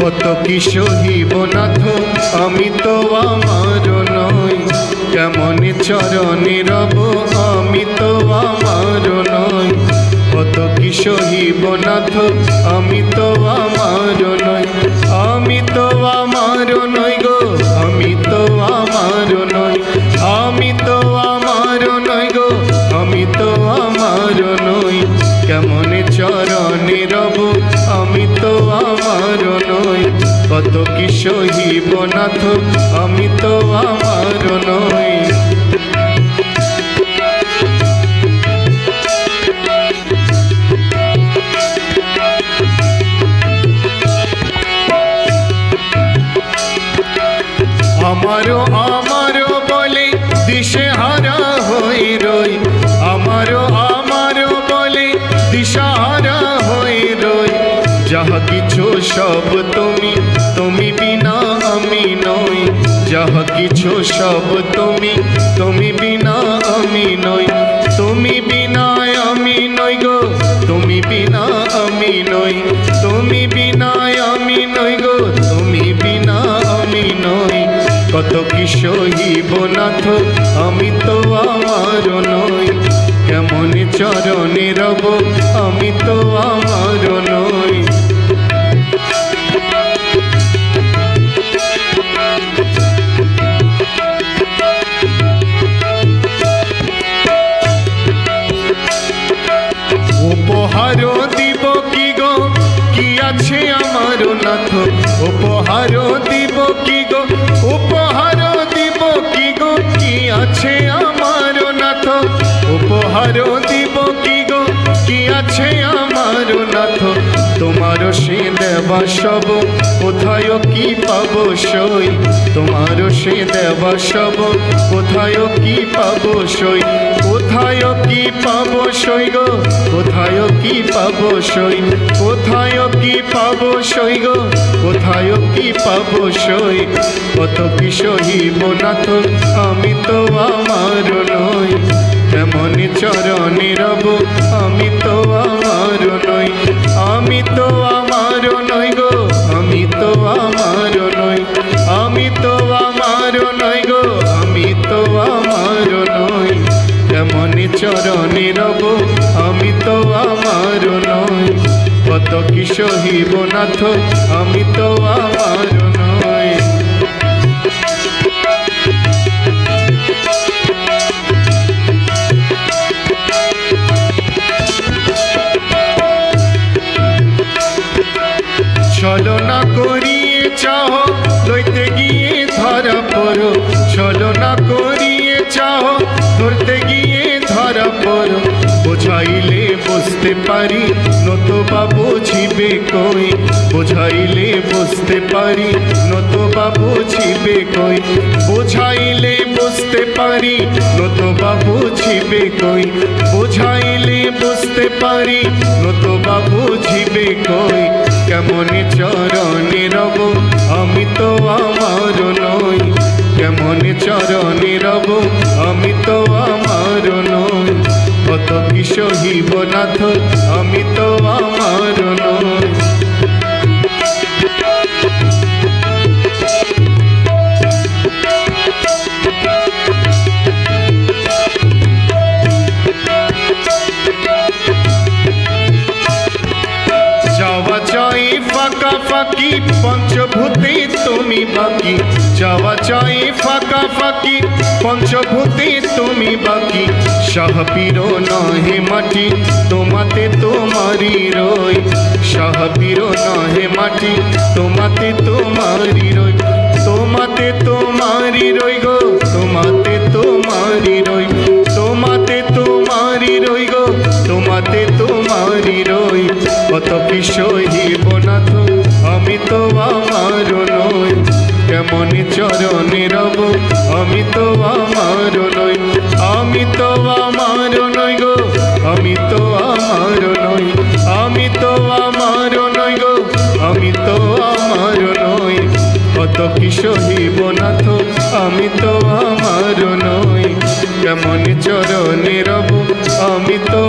কত কি সহিব নাথ? আমি তো আমার নই। কেমন চরণে রব? আমি তো আমার নই। কত কি সহিব নাথ? আমি তো আমার নই। কত কি সহিব নাথ? আমি তো আমার নই। আমারও আমারও বলে দিশে হারা হয়ে রই। আমারও আমারও বলে দিশাহারা হয়ে রই। যাহা কিছু সব তুমি যাহা কিছু সব তুমি তুমি বিনা আমি নই। তুমি বিনা আমি নই গো, তুমি বিনা আমি নই। তুমি বিনা আমি নই গো, তুমি বিনা আমি নই। কত কি সহিব নাথ, আমি তো আমার নই। কেমন চরণে রব, আমি তো আমার আছে আমার নাথ। উপহার দিব কি গো? উপহার দিব কি গো? কি আছে আমার নাথ? উপহার তোমার সে দেবা সব কোথায় কি পাব সই? তোমার সে দেবা সব কোথায় কি পাব সই? কোথায় কি পাব সই গো? কোথায় কি পাব সই? কোথায় কি পাব সই গো? কোথায় কি পাব সই? কত কি সহিব নাথ আমি তো আমার নই। কেমন চরণে রব, আমি তো আমার নই। চরণে রব, আমি তো আমার নয় কত কি সহিব নাথ, আমি তো আমার নই। ছলনা করিয়ে চাহ, লইতে গিয়ে ধরা পড়ো। ছলনা করিয়ে চাহ, ধরতে গিয়ে ধরা পড়ো বোঝাইলে বুঝতে পারি, নতবা বুঝিবে কই। বোঝাইলে বুঝতে পারি, নতবা বুঝিবে কই। বোঝাইলে বুঝতে পারি, নতবা বুঝিবে কই। বোঝাইলে বুঝতে পারি, নতবা বুঝিবে কই। কেমন চরণে রব, আমি তো আমার নই। কেমন চরণে না নাথ আমি তো পঞ্চভূতে তুমি বাকি। যাওয়া চাই ফাঁকা ফাঁকি। পঞ্চভূতে তুমি বাকি। সাহাবির নহে মাটি, তোমাতে তোমারি রই। সাহাবির নহে মাটি, তোমাতে তোমারি রই। তোমাতে তোমারি রই গো, তোমাতে তোমারি রই। তোমাতে তোমারি রই গো, তোমাতে তোমারি রই। কত কি সহিব নাথ আমি তো আমার নই। কেমন চরণে রব আমি তো আমার নই। আমি তো আমার নই গো আমি তো আমার নই। আমি তো আমার নই গো আমি তো আমার নই। কত কি সহিব নাথ আমি তো আমার নই। কেমন চরণে রব আমি তো